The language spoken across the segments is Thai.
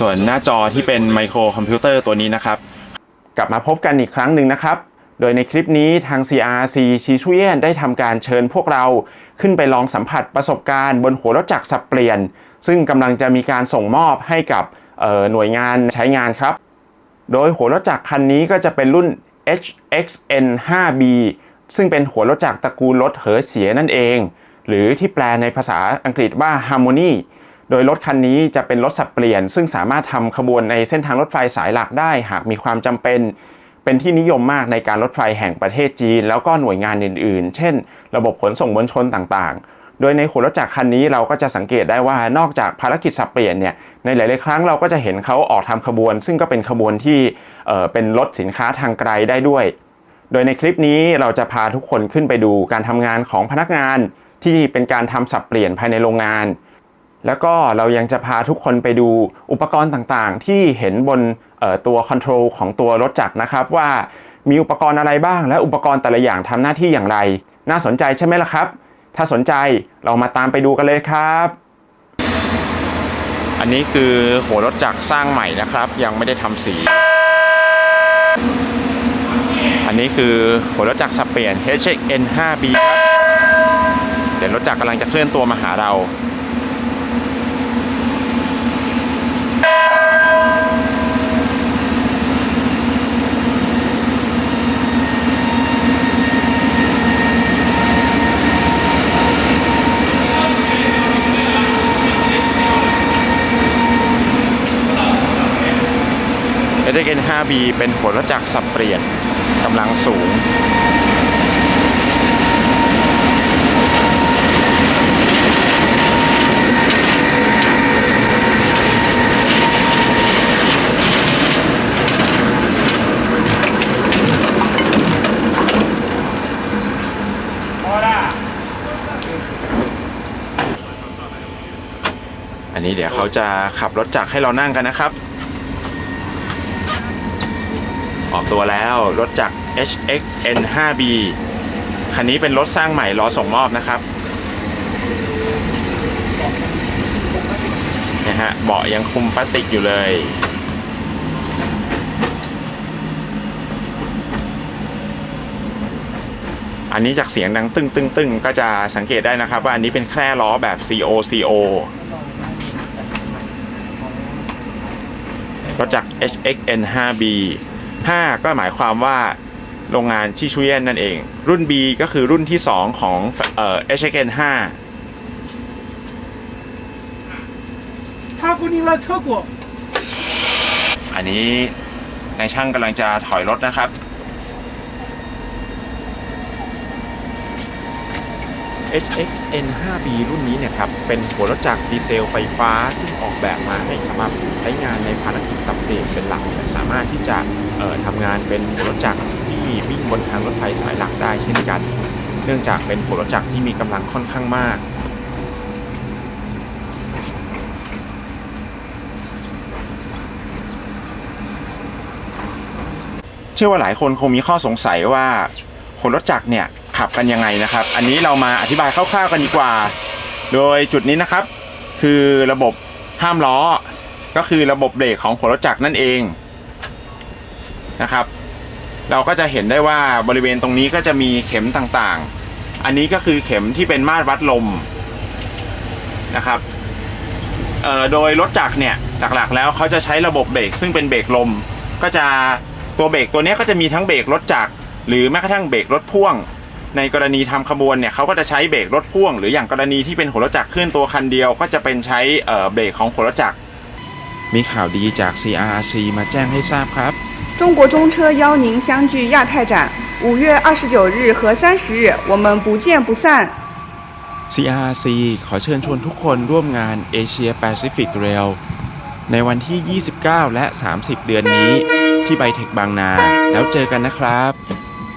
ส่วนหน้าจอที่เป็นไมโครคอมพิวเตอร์ตัวนี้นะครับ กลับมาพบกันอีกครั้งหนึ่งนะครับ โดยในคลิปนี้ทาง CRC ชีชุเยนได้ทำการเชิญพวกเราขึ้นไปลองสัมผัสประสบการณ์บนหัวรถจักรสับเปลี่ยน ซึ่งกำลังจะมีการส่งมอบให้กับหน่วยงานใช้งานครับ โดยหัวรถจักรคันนี้ก็จะเป็นรุ่น HXN 5B ซึ่งเป็นหัวรถจักรตระกูลรถเหอเสียนั่นเอง หรือที่แปลในภาษาอังกฤษว่า Harmony โดยรถคันนี้จะเป็นรถสับเปลี่ยน ซึ่งสามารถทำขบวนในเส้นทางรถไฟสายหลักได้ หากมีความจำเป็น เป็นที่นิยมมากในการรถไฟแห่งประเทศจีน แล้วก็หน่วยงานอื่น ๆ เช่น ระบบขนส่งมวลชนต่างๆโดยในหัวรถจักรคันนี้เราก็จะสังเกตได้ว่านอกจากภารกิจสับเปลี่ยนเนี่ยในหลายๆครั้งเราก็จะเห็นเขาออกทำขบวน ซึ่งก็เป็นขบวนที่เเป็นรถสินค้าทางไกลได้ด้วย โดยในคลิปนี้เราจะพาทุกคนขึ้นไปดูการทำงานของพนักงานที่เป็นการทำสับเปลี่ยนภายในโรงงาน แล้วก็เรายังจะพาทุกคนไปดูอุปกรณ์ต่างๆ ที่เห็นบนตัวคอนโทรลของตัวรถจักรนะครับ ว่ามีอุปกรณ์อะไรบ้าง และอุปกรณ์แต่ละอย่างทำหน้าที่อย่างไร น่าสนใจใช่ไหมล่ะครับ ถ้าสนใจเรามาตามไปดูกันเลยครับ อันนี้คือหัวรถจักรสร้างใหม่นะครับ ยังไม่ได้ทำสี อันนี้คือหัวรถจักรสับเปลี่ยน HXN 5B ครับเดี๋ยวรถจักรกำลังจะเคลื่อนตัวมาหาเรา HXN 5B เป็นหัวรถจักสับเปลี่ยนกำลังสูง อันนี้เดี๋ยวเขาจะขับรถจักรให้เรานั่งกันนะครับ ออกตัวแล้วรถจาก HXN 5B คันนี้เป็นรถสร้างใหม่รอส่งมอบนะครับนะฮะเบาะยังคุมพลาสติกอยู่เลย อันนี้จากเสียงดังตึ้งตึ้งตึ้งก็จะสังเกตได้นะครับ ว่าอันนี้เป็นแคร่ล้อแบบ CO CO รถจาก HXN 5B 5 ก็หมายความว่าโรงงานชิชูเยนนั่นเอง รุ่น B ก็คือรุ่นที่ 2 ของเอ่องเอชเชื่อกว่าอันนี้ในช่างกำลังจะถอยรถนะครับ HXN 5B รุ่นนี้เนี่ยครับเป็นหัวรถจักรดีเซลไฟฟ้า ซึ่งออกแบบมาให้สำหรับใช้งานในภารกิจสับเปลี่ยนเป็นหลักและสามารถที่จะทำงานเป็นหัวรถจักรที่วิ่งบนทางรถไฟสายหลักได้เช่นกัน เนื่องจากเป็นหัวรถจักรที่มีกำลังค่อนข้างมากเชื่อว่าหลายคนคงมีข้อสงสัยว่าหัวรถจักรเนี่ย ขับกันยังไงนะครับ อันนี้เรามาอธิบายคร่าวๆกันดีกว่า โดยจุดนี้นะครับ คือระบบห้ามล้อ ก็คือระบบเบรกของหัวรถจักรนั่นเองนะครับ เราก็จะเห็นได้ว่าบริเวณตรงนี้ก็จะมีเข็มต่างๆ อันนี้ก็คือเข็มที่เป็นมาตรวัดลมนะครับโดยรถจักรเนี่ยหลักๆ แล้วเขาจะใช้ระบบเบรกซึ่งเป็นเบรกลม ก็จะตัวเบรกตัวนี้ก็จะมีทั้งเบรกรถจักรหรือแม้กระทั่งเบรกรถพ่วง ในกรณีทำขบวนเนี่ยเขาก็จะใช้เบรกรถพ่วง หรืออย่างกรณีที่เป็นหัวรถจักรเคลื่อนตัวคันเดียว ก็จะเป็นใช้เอ่อเบรกของหัวรถจักร มีข่าวดีจาก CRC มาแจ้งให้ทราบครับ 中国中车邀您相聚亚太展，五月二十九日和三十日，我们不见不散。 CRC ขอเชิญชวนทุกคนร่วมงาน Asia Pacific Rail ในวันที่ 29 และ 30 เดือนนี้ที่ไบเทคบางนา แล้วเจอกันนะครับ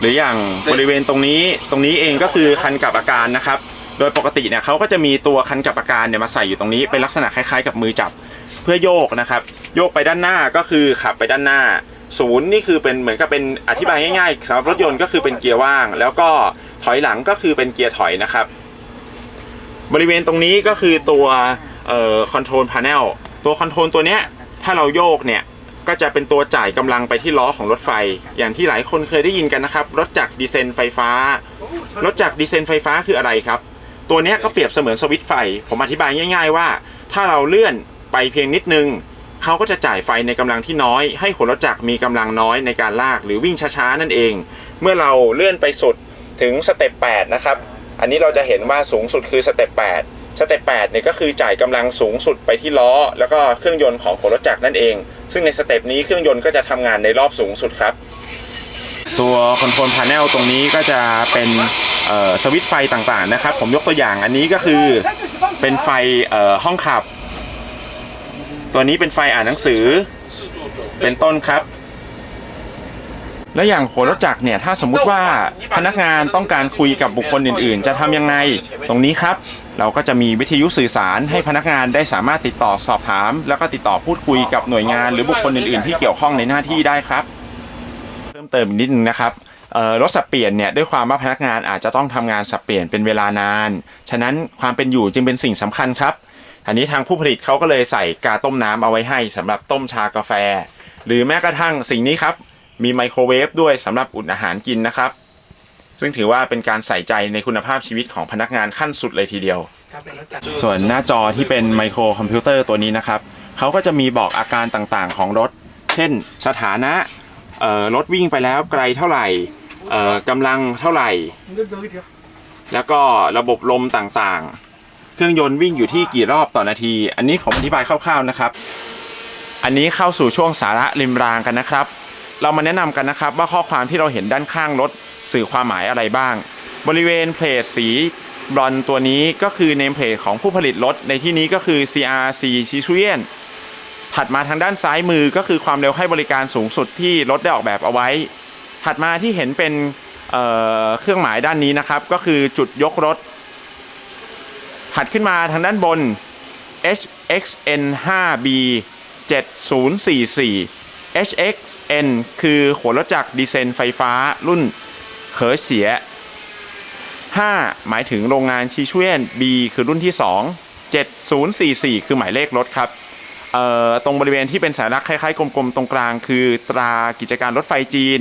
หรืออย่างบริเวณตรงนี้ตรงนี้เองก็คือคันกับอาการนะครับ โดยปกติเนี่ยเขาก็จะมีตัวคันกับอาการเนี่ยมาใส่อยู่ตรงนี้เป็นลักษณะคล้ายๆ กับมือจับเพื่อโยกนะครับ โยกไปด้านหน้าก็คือขับไปด้านหน้าศูนย์นี่คือเป็นเหมือนกับเป็นอธิบายง่ายๆสำหรับรถยนต์ก็คือเป็นเกียร์ว่าง แล้วก็ถอยหลังก็คือเป็นเกียร์ถอยนะครับ บริเวณตรงนี้ก็คือตัวเอ่อคอนโทรลพาเนลตัวคอนโทรลตัวเนี้ยถ้าเราโยกเนี่ย ก็จะเป็นตัวจ่ายกำลังไปที่ล้อของรถไฟ อย่างที่หลายคนเคยได้ยินกันนะครับ รถจักรดีเซนไฟฟ้า รถจักรดีเซนไฟฟ้าคืออะไรครับ ตัวนี้ก็เปรียบเสมือนสวิตช์ไฟ ผมอธิบายง่าย ๆ ว่า ถ้าเราเลื่อนไปเพียงนิดนึง เขาก็จะจ่ายไฟในกำลังที่น้อย ให้หัวรถจักรมีกำลังน้อยในการลากหรือวิ่งช้าๆนั่นเอง เมื่อเราเลื่อนไปสุดถึงสเต็ป8นะครับ อันนี้เราจะเห็นว่าสูงสุดคือสเต็ป8 สเต็ป8เนี่ยก็คือจ่ายกำลังสูงสุดไปที่ล้อ แล้วก็เครื่องยนต์ของหัวรถจักรนั่นเอง ซึ่งในสเต็ปนี้เครื่องยนต์ก็จะทำงานในรอบสูงสุดครับ ตัวคอนโทรลพาเนลตรงนี้ก็จะเป็นสวิตช์ไฟต่างๆนะครับ ผมยกตัวอย่างอันนี้ก็คือเป็นไฟห้องขับ ตัวนี้เป็นไฟอ่านหนังสือเป็นต้นครับ แล้วอย่างหัวรถจักรเนี่ยถ้าสมมุติว่าพนักงานต้องการคุยกับบุคคลอื่น ๆ จะทำยังไง ตรงนี้ครับ เราก็จะมีวิทยุสื่อสารให้พนักงานได้สามารถติดต่อสอบถาม แล้วก็ติดต่อพูดคุยกับหน่วยงาน หรือบุคคลอื่น ๆ ที่เกี่ยวข้องในหน้าที่ได้ครับ เพิ่มเติมนิดนึงนะครับรถสับเปลี่ยนเนี่ยด้วยความว่าพนักงานอาจจะต้องทำงานสับเปลี่ยนเป็นเวลานาน ฉะนั้นความเป็นอยู่จึงเป็นสิ่งสำคัญครับอันนี้ทางผู้ผลิตเขาก็เลยใส่กาต้มน้ำเอาไว้ให้สำหรับต้มชากาแฟ หรือแม้กระทั่งสิ่งนี้ครับ มีไมโครเวฟด้วยสำหรับอุ่นอาหารกินนะครับ ซึ่งถือว่าเป็นการใส่ใจในคุณภาพชีวิตของพนักงานขั้นสุดเลยทีเดียว ส่วนหน้าจอที่เป็นไมโครคอมพิวเตอร์ตัวนี้นะครับเขาก็จะมีบอกอาการต่างๆ ของรถ เช่น สถานะรถวิ่งไปแล้วไกลเท่าไหร่กำลังเท่าไหร่ แล้วก็ระบบลมต่างๆ เครื่องยนต์วิ่งอยู่ที่กี่รอบต่อนาที อันนี้ผมอธิบายคร่าวๆนะครับ อันนี้เข้าสู่ช่วงสาระริมรางกันนะครับ เรามาแนะนำกันนะครับว่าข้อความที่เราเห็นด้านข้างรถสื่อความหมายอะไรบ้าง บริเวณเพลทสีบรอนตัวนี้ก็คือเนมเพลทของผู้ผลิตรถ ในที่นี้ก็คือ CRC ชิชุเยนถัดมาทางด้านซ้ายมือก็คือความเร็วให้บริการสูงสุดที่รถได้ออกแบบเอาไว้ ถัดมาที่เห็นเป็นเเครื่องหมายด้านนี้นะครับ ก็คือจุดยกรถ ถัดขึ้นมาทางด้านบน HXN 5B 7044 HXN คือหัวรถจักรดีเซลไฟฟ้ารุ่นเขอเสีย 5 หมายถึงโรงงานชีช่วน B คือรุ่นที่ 2 7044 คือหมายเลขรถครับ เอ่อ ตรงบริเวณที่เป็นสัญลักษณ์คล้ายๆกลมๆ ตรงกลาง คือตรากิจการรถไฟจีน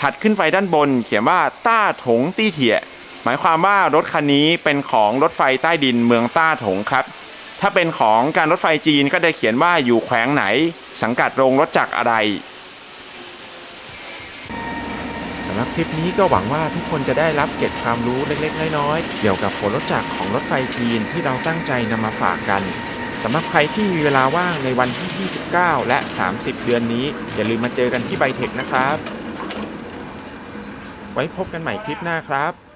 ถัดขึ้นไปด้านบน เขียนว่าต้าถงตี้เถี่ยหมายความว่ารถคันนี้เป็นของรถไฟใต้ดินเมืองต้าถงครับ ถ้าเป็นของการรถไฟจีนก็จะเขียนว่าอยู่แขวงไหน สังกัดโรงรถจักรอะไรสำหรับคลิปนี้ก็หวังว่าทุกคนจะได้รับเกร็ดความรู้เล็กๆ น้อยๆ เกี่ยวกับหัวรถจักรของรถไฟจีนที่เราตั้งใจนำมาฝากกันสำหรับใครที่มีเวลาว่างในวันที่ 29 และ 30 เดือนนี้ อย่าลืมมาเจอกันที่ไบเทคนะครับ ไว้พบกันใหม่คลิปหน้าครับ